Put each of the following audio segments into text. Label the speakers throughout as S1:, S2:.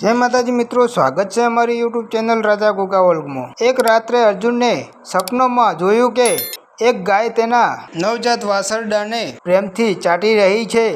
S1: જય માતાજી મિત્રો, સ્વાગત છે અમારી યુટ્યુબ ચેનલ રાજા ગોગા વર્લ્ડમાં એક રાત્રે અર્જુનને સપનોમાં જોયું કે એક ગાય તેના નવજાત વાસરડાને પ્રેમથી ચાટી રહી છે.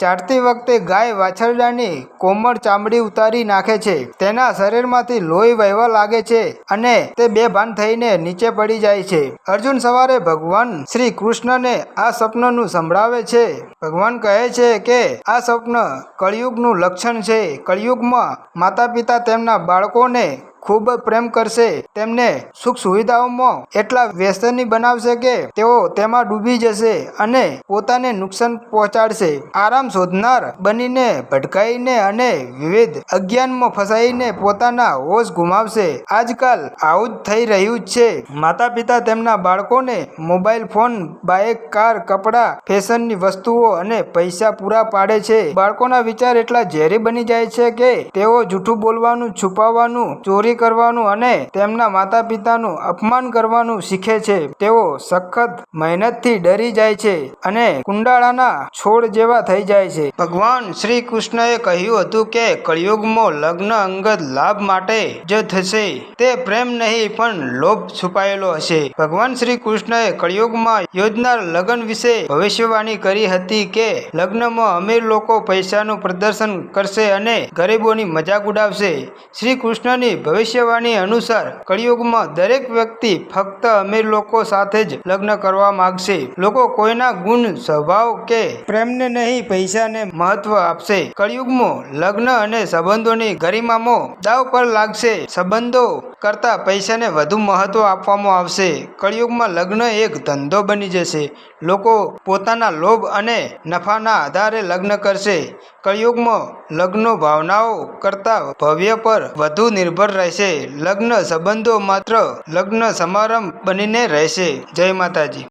S1: ચાટતી વખતે ગાય વાછરડાની કોમળ ચામડી ઉતારી નાખે છે. તેના શરીરમાંથી લોહી વહેવા લાગે છે અને તે બેભાન થઈને નીચે પડી જાય છે. અર્જુન સવારે ભગવાન શ્રી કૃષ્ણને આ સપનનું સંભળાવે છે. ભગવાન કહે છે કે, આ સ્વપ્ન કળિયુગનું લક્ષણ છે. કળિયુગમાં માતા પિતા તેમના બાળકોને ખૂબ પ્રેમ કરશે. તેમને સુખ સુવિધાઓમાં એટલા વ્યસની બનાવશે કે તેઓ તેમાં ડૂબી જશે અને પોતાને નુકસાન પહોંચાડશે. આરામ શોધનાર બનીને ભટકાઈને અને વિવિધ અજ્ઞાનમાં ફસાઈને પોતાના હોશ ગુમાવશે. આજકાલ આવું જ થઈ રહ્યું છે. માતા પિતા તેમના બાળકોને મોબાઈલ ફોન, બાઇક, કાર, કપડાં, ફેશનની વસ્તુઓ અને પૈસા પૂરા પાડે છે. બાળકોના વિચાર એટલા ઝેરી બની જાય છે કે તેઓ જૂઠું બોલવાનું, છુપાવવાનું, ચોરી કરવાનું અને તેમના માતા પિતાનું અપમાન કરવાનું શીખે છે. તેઓ સખત મહેનતથી ડરી જાય છે અને કુંડાળાના છોડ જેવા થઈ જાય છે. ભગવાન શ્રી કૃષ્ણએ કહ્યું હતું કે કળિયુગમાં લગ્ન અંગત લાભ માટે જ થશે. તે પ્રેમ નહીં, પણ લોભ છુપાયેલો હશે. ભગવાન શ્રી કૃષ્ણએ કળિયુગમાં યોજનાર લગ્ન વિશે ભવિષ્યવાણી કરી હતી કે લગ્નમાં અમીર લોકો પૈસાનું પ્રદર્શન કરશે અને ગરીબોની મજાક ઉડાવશે. શ્રી કૃષ્ણની ભવિષ્યવાણી અનુસાર, કળિયુગમાં દરેક વ્યક્તિ ફક્ત અમીર લોકો સાથે જ લગ્ન કરવા માંગશે. લોકો કોઈના ગુણ, સ્વભાવ કે પ્રેમને નહીં, પૈસાને મહત્વ આપશે. કળિયુગમાં લગ્ન અને સંબંધોની ગરિમામાં દાવ પર લાગશે. સંબંધો કરતાં પૈસાને વધુ મહત્વ આપવામાં આવશે. કળિયુગમાં લગ્ન એક ધંધો બની જશે. લોકો પોતાના લોભ અને નફાના આધારે લગ્ન કરશે. કળિયુગમાં લગ્નો ભાવનાઓ કરતાં ભવ્ય પર વધુ નિર્ભર રહેશે. લગ્ન સંબંધો માત્ર લગ્ન સમારંભ બનીને રહેશે. જય માતાજી.